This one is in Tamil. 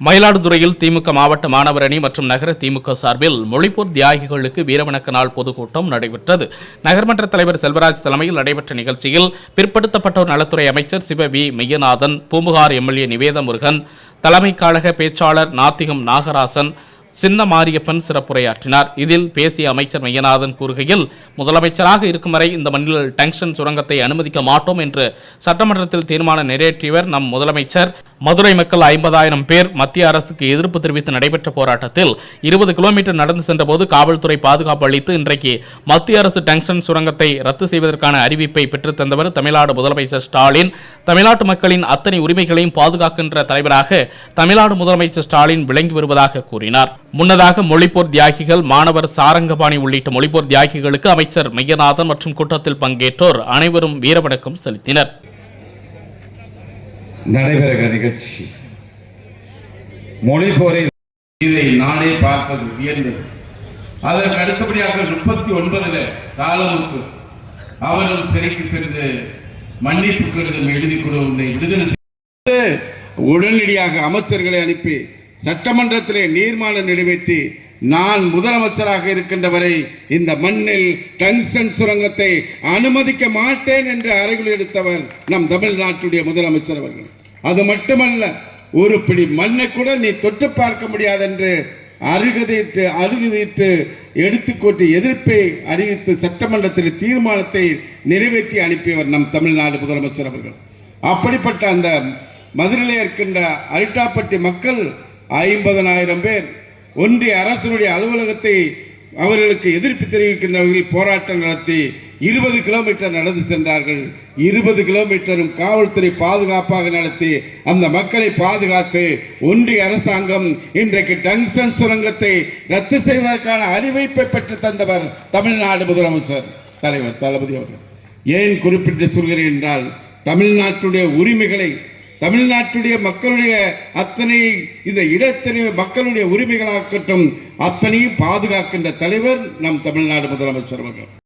மயிலாடுதுறையில் திமுக மாவட்ட மாணவர் அணி மற்றும் நகர திமுக சார்பில் மொழிப்போர் தியாகிகளுக்கு வீரவணக்க நாள் பொதுக்கூட்டம் நடைபெற்றது. நகர்மன்ற தலைவர் செல்வராஜ் தலைமையில் நடைபெற்ற நிகழ்ச்சியில் பிற்படுத்தப்பட்டோர் நலத்துறை அமைச்சர் சிவ வி மெய்யநாதன் பூம்புகார் எம்எல்ஏ நிவேத முருகன் தலைமை கழக பேச்சாளர் நாத்திகம் நாகராசன் சின்ன மாரியப்பன் சிறப்புரையாற்றினார். இதில் பேசிய அமைச்சர் மையநாதன் கூறுகையில் முதலமைச்சராக இருக்கும் வரை இந்த மண்ணில் டங்ஷன் சுரங்கத்தை அனுமதிக்க மாட்டோம் என்று சட்டமன்றத்தில் தீர்மானம் நிறைவேற்றியவர் நம் முதலமைச்சர். மதுரை மக்கள் ஐம்பதாயிரம் பேர் மத்திய அரசுக்கு எதிர்ப்பு தெரிவித்து நடைபெற்ற போராட்டத்தில் இருபது கிலோமீட்டர் நடந்து சென்றபோது காவல்துறை பாதுகாப்பு அளித்து இன்றைக்கு மத்திய அரசு டங்ஷன் சுரங்கத்தை ரத்து செய்வதற்கான அறிவிப்பை பெற்றுத்தந்தவர் தமிழ்நாடு முதலமைச்சர் ஸ்டாலின். தமிழ்நாட்டு மக்களின் அத்தனை உரிமைகளையும் பாதுகாக்கின்ற தலைவராக தமிழ்நாடு முதலமைச்சர் ஸ்டாலின் விளங்கி வருவதாக கூறினார். முன்னதாக மொழிப்போர் தியாகிகள் மாணவர் சாரங்கபாணி உள்ளிட்ட மொழிப்போர் தியாகிகளுக்கு அமைச்சர் மையநாதன் மற்றும் கூட்டத்தில் பங்கேற்றோர் அனைவரும் வீரவணக்கம் செலுத்தினர். நடைபெறுகிற நிகழ்ச்சி. மொழி போரை இதை நானே பார்த்தது வியந்தது. அதற்கு அடுத்தபடியாக முப்பத்தி ஒன்பதுல தாளமுத்து அவரும் சிறைக்கு சென்று மன்னிப்பு கடிதம் எழுதி கொடு உன்னை விடுதலை உடனடியாக அமைச்சர்களை அனுப்பி சட்டமன்றத்திலே நீர்மானம் நிறைவேற்றி நான் முதலமைச்சராக இருக்கின்ற வரை இந்த மண்ணில் டங்ஸ்டன் சுரங்கத்தை அனுமதிக்க மாட்டேன் என்று அறைகள் எடுத்தவர் நம் தமிழ்நாட்டுடைய முதலமைச்சர் அவர்கள். அது மட்டுமல்ல ஒரு பிடி மண்ணை கூட நீ தொட்டு பார்க்க முடியாது என்று அருகதையிட்டு அருகதையிட்டு எடுத்துக்கொண்டு எதிர்ப்பை அறிவித்து சட்டமன்றத்தில் தீர்மானத்தை நிறைவேற்றி அனுப்பியவர் நம் தமிழ்நாடு முதலமைச்சர் அவர்கள். அப்படிப்பட்ட அந்த மதுரையில் இருக்கின்ற அரிட்டாப்பட்டி மக்கள் ஐம்பதனாயிரம் பேர் ஒன்றிய அரசினுடைய அலுவலகத்தை அவர்களுக்கு எதிர்ப்பு தெரிவிக்கின்ற வகையில் போராட்டம் நடத்தி இருபது கிலோமீட்டர் நடந்து சென்றார்கள். இருபது கிலோமீட்டரும் காவல்துறை பாதுகாப்பாக நடத்தி அந்த மக்களை பாதுகாத்து ஒன்றிய அரசாங்கம் இன்றைக்கு டங்ஷன் சுரங்கத்தை ரத்து செய்வதற்கான அறிவிப்பை பெற்று தந்தவர் தமிழ்நாடு முதலமைச்சர் தலைவர் தளபதி அவர்கள். ஏன் குறிப்பிட்டு சொல்கிறேன் என்றால் தமிழ்நாட்டுடைய உரிமைகளை தமிழ்நாட்டுடைய மக்களுடைய அத்தனை இந்த இடத்தனை மக்களுடைய உரிமைகளாகட்டும் அத்தனையும் பாதுகாக்கின்ற தலைவர் நம் தமிழ்நாடு முதலமைச்சர் அவர்கள்.